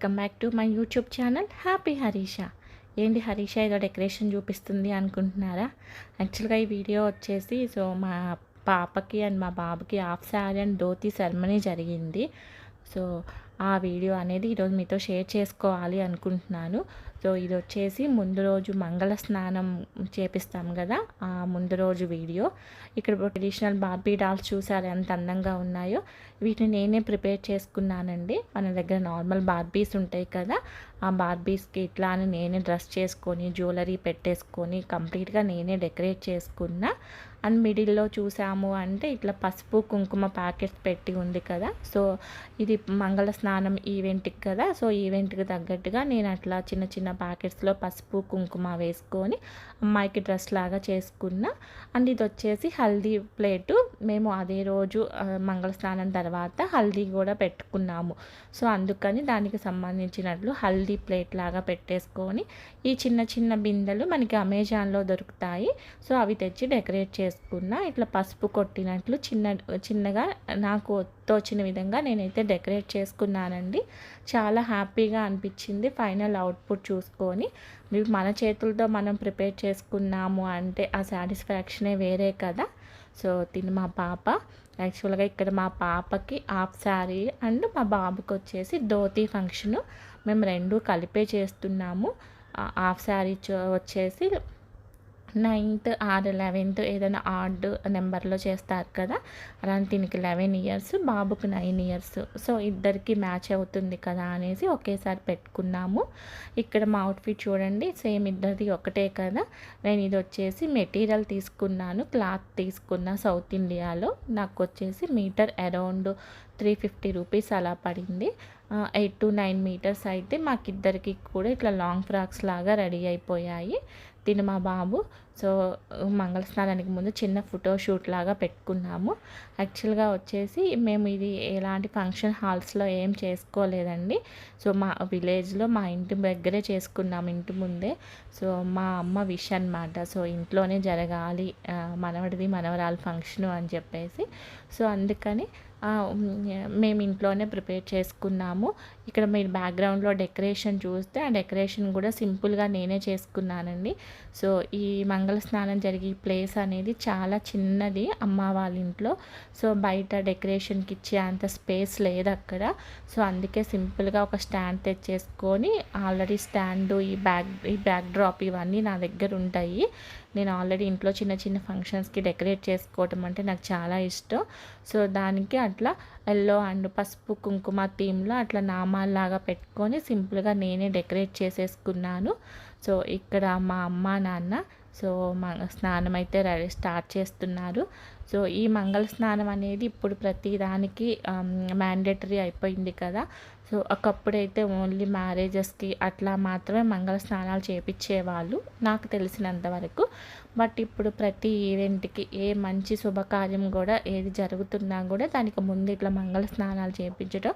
Welcome back to my YouTube channel. Happy Harish. ఏంటి హరీష ఏదో decoration చూపిస్తుంది అనుకుంటున్నారా? యాక్చువల్గా ఈ వీడియో వచ్చేసి సో మా పాపకి అండ్ మా బాబుకి half sari and dhoti ceremony జరిగింది. సో ఆ వీడియో అనేది ఈరోజు మీతో షేర్ చేసుకోవాలి అనుకుంటున్నాను. సో ఇది వచ్చేసి ముందు రోజు మంగళ స్నానం చేపిస్తాం కదా ఆ ముందు రోజు వీడియో. ఇక్కడ ట్రెడిషనల్ బార్బీ డాల్స్ చూసారు ఎంత అందంగా ఉన్నాయో? వీటిని నేనే ప్రిపేర్ చేసుకున్నానండి. మన దగ్గర నార్మల్ బార్బీస్ ఉంటాయి కదా ఆ బార్బీస్కి ఇట్లా అని నేనే డ్రెస్ చేసుకొని జ్యువెలరీ పెట్టేసుకొని కంప్లీట్గా నేనే డెకరేట్ చేసుకున్నా. అండ్ మిడిల్లో చూసాము అంటే ఇట్లా పసుపు కుంకుమ ప్యాకెట్స్ పెట్టి ఉంది కదా. సో ఇది మంగళ స్నానం ఈవెంట్కి కదా. సో ఈవెంట్కి తగ్గట్టుగా నేను అట్లా చిన్న చిన్న ప్యాకెట్స్లో పసుపు కుంకుమ వేసుకొని అమ్మాయికి డ్రెస్ లాగా చేసుకున్న. అండ్ ఇది వచ్చేసి హల్దీ ప్లేటు. మేము అదే రోజు మంగళ స్నానం తర్వాత హల్దీ కూడా పెట్టుకున్నాము. సో అందుకని దానికి సంబంధించినట్లు హల్దీ ప్లేట్ లాగా పెట్టేసుకొని ఈ చిన్న చిన్న బిందెలు మనకి అమెజాన్లో దొరుకుతాయి. సో అవి తెచ్చి డెకరేట్ చేసుకున్న ఇట్లా పసుపు కొట్టినట్లు చిన్న చిన్నగా నాకు తోచిన విధంగా నేనైతే డెకరేట్ చేసుకున్నానండి. చాలా హ్యాపీగా అనిపించింది ఫైనల్ అవుట్పుట్ చూసుకొని. మన చేతులతో మనం ప్రిపేర్ చేసుకున్నాము అంటే ఆ సాటిస్ఫాక్షనే వేరే కదా. సో తిని మా పాప. యాక్చువల్గా ఇక్కడ మా పాపకి హాఫ్ శారీ అండ్ మా బాబుకి వచ్చేసి ధోతి ఫంక్షను మేము రెండు కలిపే చేస్తున్నాము. హాఫ్ శారీ వచ్చేసి నైన్త్ ఆర్ లెవెన్త్ ఏదైనా ఆర్డ్ నెంబర్లో చేస్తారు కదా అలాంటి దీనికి లెవెన్ ఇయర్స్ బాబుకు నైన్ ఇయర్స్. సో ఇద్దరికి మ్యాచ్ అవుతుంది కదా అనేసి ఒకేసారి పెట్టుకున్నాము. ఇక్కడ మా అవుట్ఫిట్ చూడండి సేమ్ ఇద్దరిది ఒకటే కదా. నేను ఇది వచ్చేసి మెటీరియల్ తీసుకున్నాను క్లాత్ తీసుకున్న సౌత్ ఇండియాలో. నాకు వచ్చేసి meter around three fifty rupees అలా పడింది. ఎయిట్ టు నైన్ మీటర్స్ అయితే మాకిద్దరికి కూడా ఇట్లా లాంగ్ ఫ్రాక్స్ లాగా రెడీ అయిపోయాయి. తిను మా బాబు. సో మంగళ స్నానానికి ముందు చిన్న ఫోటో షూట్ లాగా పెట్టుకున్నాము. యాక్చువల్గా వచ్చేసి మేము ఇది ఎలాంటి ఫంక్షన్ హాల్స్లో ఏం చేసుకోలేదండి. సో మా విలేజ్లో మా ఇంటి దగ్గరే చేసుకున్నాము ఇంటి ముందే. సో మా అమ్మ విష్ అనమాట సో ఇంట్లోనే జరగాలి మనవడిది మనవరాలు ఫంక్షను అని చెప్పేసి. సో అందుకని మేము ఇంట్లోనే ప్రిపేర్ చేసుకున్నాము. ఇక్కడ మీరు బ్యాక్గ్రౌండ్లో డెకరేషన్ చూస్తే ఆ డెకరేషన్ కూడా సింపుల్గా నేనే చేసుకున్నానండి. సో ఈ మంగళ స్నానం జరిగే ప్లేస్ అనేది చాలా చిన్నది అమ్మ వాళ్ళ ఇంట్లో. సో బయట డెకరేషన్కి ఇచ్చే అంత స్పేస్ లేదు అక్కడ. సో అందుకే సింపుల్గా ఒక స్టాండ్ తెచ్చేసుకొని ఆల్రెడీ స్టాండు ఈ బ్యాక్ ఈ బ్యాక్ డ్రాప్ ఇవన్నీ నా దగ్గర ఉంటాయి. నేను ఆల్రెడీ ఇంట్లో చిన్న చిన్న ఫంక్షన్స్కి డెకరేట్ చేసుకోవటం అంటే నాకు చాలా ఇష్టం. సో దానికి అట్లా ఎల్లో అండ్ పసుపు కుంకుమ థీమ్లో అట్లా నామాల్లాగా పెట్టుకొని సింపుల్గా నేనే డెకరేట్ చేసేసుకున్నాను. సో ఇక్కడ మా అమ్మ నాన్న సో స్నానం అయితే రెడీ స్టార్ట్ చేస్తున్నారు. సో ఈ మంగళ స్నానం అనేది ఇప్పుడు ప్రతి దానికి మ్యాండేటరీ అయిపోయింది కదా. సో ఒకప్పుడైతే ఓన్లీ మ్యారేజెస్కి అట్లా మాత్రమే మంగళ స్నానాలు చేపించేవాళ్ళు నాకు తెలిసినంత వరకు. బట్ ఇప్పుడు ప్రతి ఈవెంట్కి ఏ మంచి శుభకార్యం కూడా ఏది జరుగుతున్నా కూడా దానికి ముందు ఇట్లా మంగళ స్నానాలు చేయించడం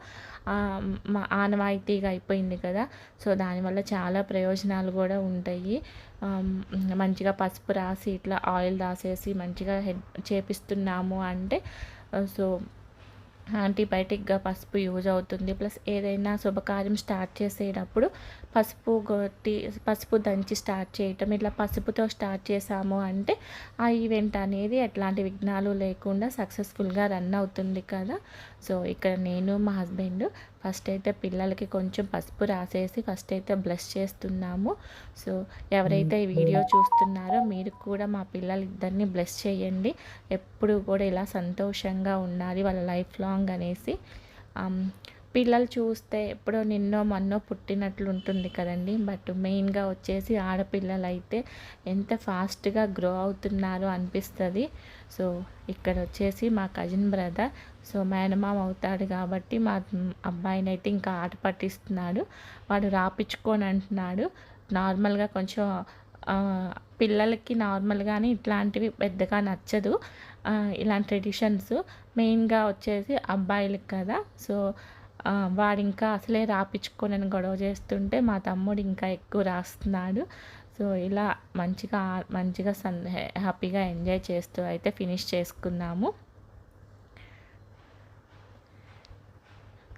ఆనవాయితీగా అయిపోయింది కదా. సో దానివల్ల చాలా ప్రయోజనాలు కూడా ఉంటాయి. మంచిగా పసుపు రాసి ఇట్లా ఆయిల్ రాసేసి మంచిగా హెడ్ చేపిస్తున్నాము అంటే సో యాంటీబయాటిక్గా పసుపు యూజ్ అవుతుంది. ప్లస్ ఏదైనా శుభకార్యం స్టార్ట్ చేసేటప్పుడు పసుపు కొట్టి పసుపు దంచి స్టార్ట్ చేయటం ఇట్లా పసుపుతో స్టార్ట్ చేసాము అంటే ఆ ఈవెంట్ అనేది ఎట్లాంటి విఘ్నాలు లేకుండా సక్సెస్ఫుల్గా రన్ అవుతుంది కదా. సో ఇక్కడ నేను మా హస్బెండ్ ఫస్ట్ అయితే పిల్లలకి కొంచెం పసుపు రాసేసి ఫస్ట్ అయితే బ్లెస్ చేస్తున్నాము. సో ఎవరైతే ఈ వీడియో చూస్తున్నారో మీరు కూడా మా పిల్లలు ఇద్దరిని బ్లెస్ చేయండి. ఎప్పుడు కూడా ఇలా సంతోషంగా ఉండాలి వాళ్ళ లైఫ్ లాంగ్ అనేసి. పిల్లలు చూస్తే ఎప్పుడో నిన్నో మొన్నో పుట్టినట్లు ఉంటుంది కదండి. బట్ మెయిన్గా వచ్చేసి ఆడపిల్లలు అయితే ఎంత ఫాస్ట్గా గ్రో అవుతున్నారో అనిపిస్తుంది. సో ఇక్కడ వచ్చేసి మా కజిన్ బ్రదర్ సో మేనమామ అవుతాడు కాబట్టి మా అబ్బాయిని అయితే ఇంకా ఆట పట్టిస్తున్నాడు. వాడు రాపించుకొని అంటున్నాడు. నార్మల్గా కొంచెం పిల్లలకి నార్మల్గానే ఇట్లాంటివి పెద్దగా నచ్చదు. ఇలాంటి ట్రెడిషన్స్. మెయిన్గా వచ్చేసి అబ్బాయిలకు కదా. సో వాడు ఇంకా అసలే రాపించుకొని గొడవ చేస్తుంటే మా తమ్ముడు ఇంకా ఎక్కువ రాస్తున్నాడు. సో ఇలా మంచిగా మంచిగా సన్ హ్యాపీగా ఎంజాయ్ చేస్తూ అయితే ఫినిష్ చేసుకున్నాము.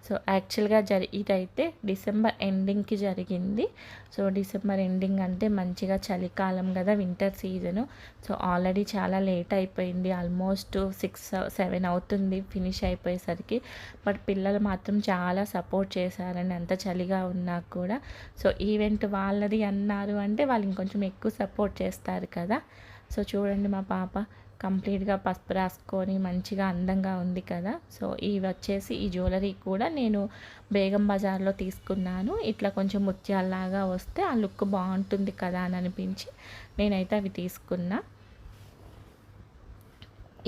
సో యాక్చువల్గా జరి ఇదైతే డిసెంబర్ ఎండింగ్కి జరిగింది. సో డిసెంబర్ ఎండింగ్ అంటే మంచిగా చలికాలం కదా వింటర్ సీజను. సో ఆల్రెడీ చాలా లేట్ అయిపోయింది. ఆల్మోస్ట్ సిక్స్ సెవెన్ అవుతుంది ఫినిష్ అయిపోయేసరికి. బట్ పిల్లలు మాత్రం చాలా సపోర్ట్ చేశారండి. అంత చలిగా ఉన్నా కూడా. సో ఈవెంట్ వాళ్ళది అన్నారు అంటే వాళ్ళు ఇంకొంచెం ఎక్కువ సపోర్ట్ చేస్తారు కదా. సో చూడండి మా పాప. కంప్లీట్గా పసుపు రాసుకొని మంచిగా అందంగా ఉంది కదా. సో ఇవి వచ్చేసి ఈ జ్యువెలరీ కూడా నేను బేగం బజార్లో తీసుకున్నాను. ఇట్లా కొంచెం ముత్యాల్లాగా వస్తే ఆ లుక్ బాగుంటుంది కదా అని అనిపించి నేనైతే అవి తీసుకున్నా.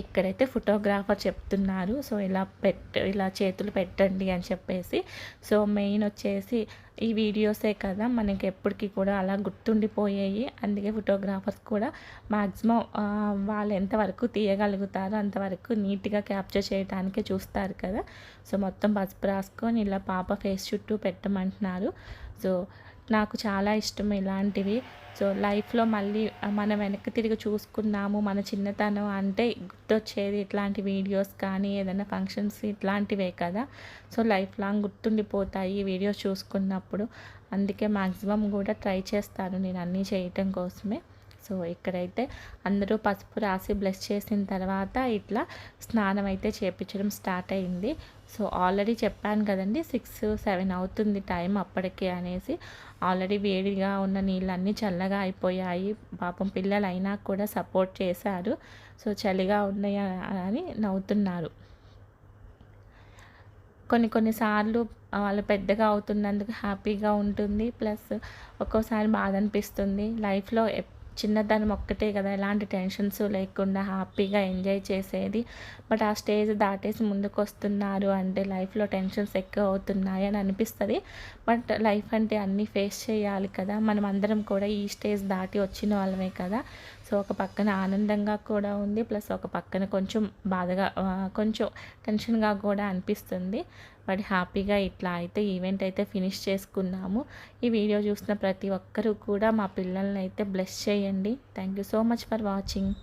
ఇక్కడైతే ఫోటోగ్రాఫర్ చెప్తున్నారు. సో ఇలా పెట్ట ఇలా చేతులు పెట్టండి అని చెప్పేసి. సో మెయిన్ వచ్చేసి ఈ వీడియోసే కదా. మనకి ఎప్పటికీ కూడా అలా గుర్తుండిపోయాయి. అందుకే ఫోటోగ్రాఫర్స్ కూడా మ్యాక్సిమం వాళ్ళు ఎంతవరకు తీయగలుగుతారో అంతవరకు నీట్గా క్యాప్చర్ చేయడానికే చూస్తారు కదా. సో మొత్తం పసుపు రాసుకొని ఇలా పాప ఫేస్ చుట్టూ పెట్టమంటున్నారు. సో నాకు చాలా ఇష్టం ఇలాంటివి. సో లైఫ్లో మళ్ళీ మనం వెనక్కి తిరిగి చూసుకున్నాము మన చిన్నతనం అంటే గుర్తొచ్చేది ఇట్లాంటి వీడియోస్ కానీ ఏదైనా ఫంక్షన్స్ ఇట్లాంటివే కదా. సో లైఫ్ లాంగ్ గుర్తుండిపోతాయి ఈ వీడియోస్ చూసుకున్నప్పుడు. అందుకే మ్యాక్సిమం కూడా ట్రై చేస్తాను నేను అన్నీ చేయటం కోసమే. సో ఇక్కడైతే అందరూ పసుపు రాసి బ్లెస్ చేసిన తర్వాత ఇట్లా స్నానం అయితే చేపించడం స్టార్ట్ అయింది. సో ఆల్రెడీ చెప్పాను కదండి సిక్స్ సెవెన్ అవుతుంది టైం అప్పటికే అనేసి. ఆల్రెడీ వేడిగా ఉన్న నీళ్ళన్నీ చల్లగా అయిపోయాయి. పాపం పిల్లలు అయినా కూడా సపోర్ట్ చేశారు. సో చలిగా ఉన్నాయి అని నవ్వుతున్నారు. కొన్ని కొన్నిసార్లు వాళ్ళు పెద్దగా అవుతున్నందుకు హ్యాపీగా ఉంటుంది. ప్లస్ ఒక్కోసారి బాధ అనిపిస్తుంది. లైఫ్లో చిన్నతనం ఒక్కటే కదా ఎలాంటి టెన్షన్స్ లేకుండా హ్యాపీగా ఎంజాయ్ చేసేది. బట్ ఆ స్టేజ్ దాటేసి ముందుకు వస్తున్నారు అంటే లైఫ్లో టెన్షన్స్ ఎక్కువ అవుతున్నాయి అని అనిపిస్తుంది. బట్ లైఫ్ అంటే అన్నీ ఫేస్ చేయాలి కదా. మనం అందరం కూడా ఈ స్టేజ్ దాటి వచ్చిన వాళ్ళమే కదా. సో ఒక పక్కన ఆనందంగా కూడా ఉంది. ప్లస్ ఒక పక్కన కొంచెం బాధగా కొంచెం టెన్షన్గా కూడా అనిపిస్తుంది. బట్ హ్యాపీగా ఇట్లా అయితే ఈవెంట్ అయితే ఫినిష్ చేసుకున్నాము. ఈ వీడియో చూసిన ప్రతి ఒక్కరూ కూడా మా పిల్లల్ని అయితే బ్లెస్ చేయండి. Thank you so much for watching.